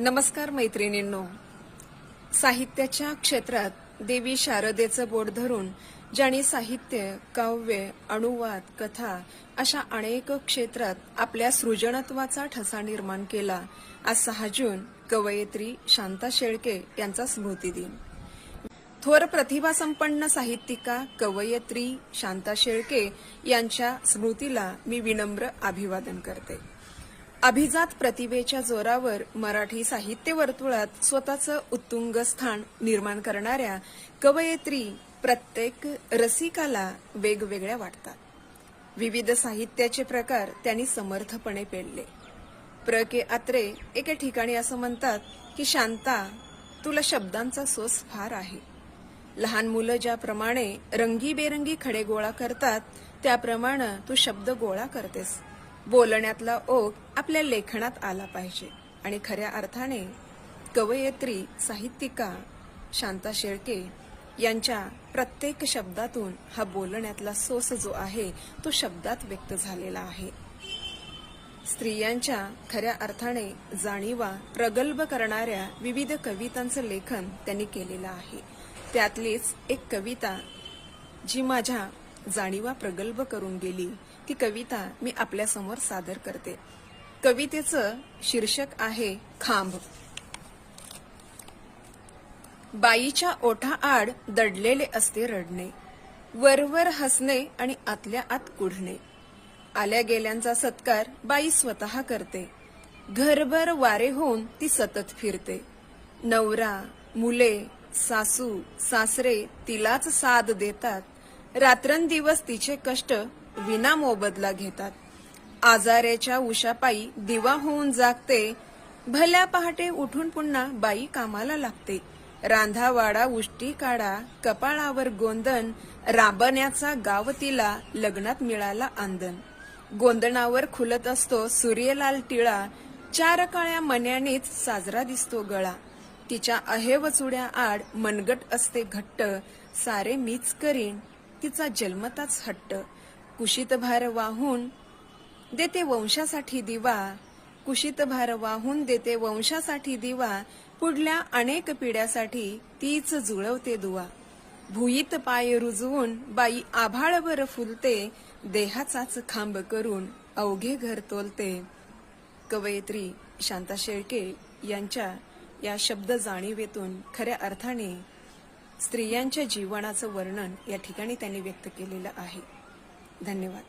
नमस्कार मैत्रिणींनो. साहित्याच्या क्षेत्रात देवी शारदेचं बोट धरून ज्यांनी साहित्य काव्य अनुवाद कथा अशा अनेक क्षेत्रात आपल्या सृजनत्वाचा ठसा निर्माण केला. आज सहा जून कवयित्री शांता शेळके यांचा स्मृती दिन. थोर प्रतिभासंपन्न साहित्यिका कवयित्री शांता शेळके यांच्या स्मृतीला मी विनम्र अभिवादन करते. अभिजात प्रतिभेच्या जोरावर मराठी साहित्य वर्तुळात स्वतःचं उत्तुंग स्थान निर्माण करणाऱ्या कवयित्री प्रत्येक रसिकाला वेगवेगळ्या वाटतात. विविध साहित्याचे प्रकार त्यांनी समर्थपणे पेडले प्र. के. आत्रे एके ठिकाणी असं म्हणतात की शांता तुला शब्दांचा सोस फार आहे. लहान मुलं ज्याप्रमाणे रंगीबेरंगी खडे गोळा करतात त्याप्रमाणे तू शब्द गोळा करतेस. बोलण्यातला ओघ आपल्या लेखनात आला पाहिजे. आणि खऱ्या अर्थाने कवयित्री साहित्यिका शांता शेळके यांच्या प्रत्येक शब्दातून हा बोलण्यातला सोस जो आहे तो शब्दात व्यक्त झालेला आहे. स्त्रियांच्या खऱ्या अर्थाने जाणीवा प्रगल्भ करणाऱ्या विविध कवितांचं लेखन त्यांनी केलेलं आहे. त्यातलीच एक कविता जी माझ्या जाणीवा प्रगल्भ करून गेली ती कविता मी आपल्यासमोर सादर करते. कवितेचं शीर्षक आहे खांब. बाईच्या ओठाआड दडलेले असते रडणे. वरवर हसणे आणि आतल्या आत कुढणे. आल्या गेल्यांचा सत्कार बाई स्वतः करते. घरभर वारे होऊन ती सतत फिरते. नवरा मुले सासू सासरे तिलाच साथ देतात. रात्रंदिवस तिचे कष्ट विना मोबदला घेतात. आजारेच्या उशापायी दिवा होऊन जागते भल्या पहाटे उठून पुन्हा बाई कामाला लागते. रांधावाडा उष्टी काढा कपाळावर गोंदन राबण्याचा गाव तिला लग्नात मिळाला आंदन. गोंदणावर खुलत असतो सूर्यलाल टिळा चार काळ्या मन्यानेच साजरा दिसतो गळा. तिच्या अहेवचुड्या आड मनगट असते घट्ट सारे मीच करीन. तिचा जन्मताच हट्ट. कुशीत भार वाहून देते वंशासाठी दिवा. कुशीत भार वाहून देते वंशासाठी दिवा. पुढल्या अनेक पिढ्यासाठी तीच जुळवते दुवा. भुईत पाय रुजवून बाई आभाळवर फुलते देहाचाच खांब करून अवघे घर तोलते. कवयित्री शांता शेळके यांच्या या शब्द जाणीवेतून खऱ्या अर्थाने स्त्रियांच्या जीवनाचं वर्णन या ठिकाणी त्यांनी व्यक्त केलेलं आहे. धन्यवाद.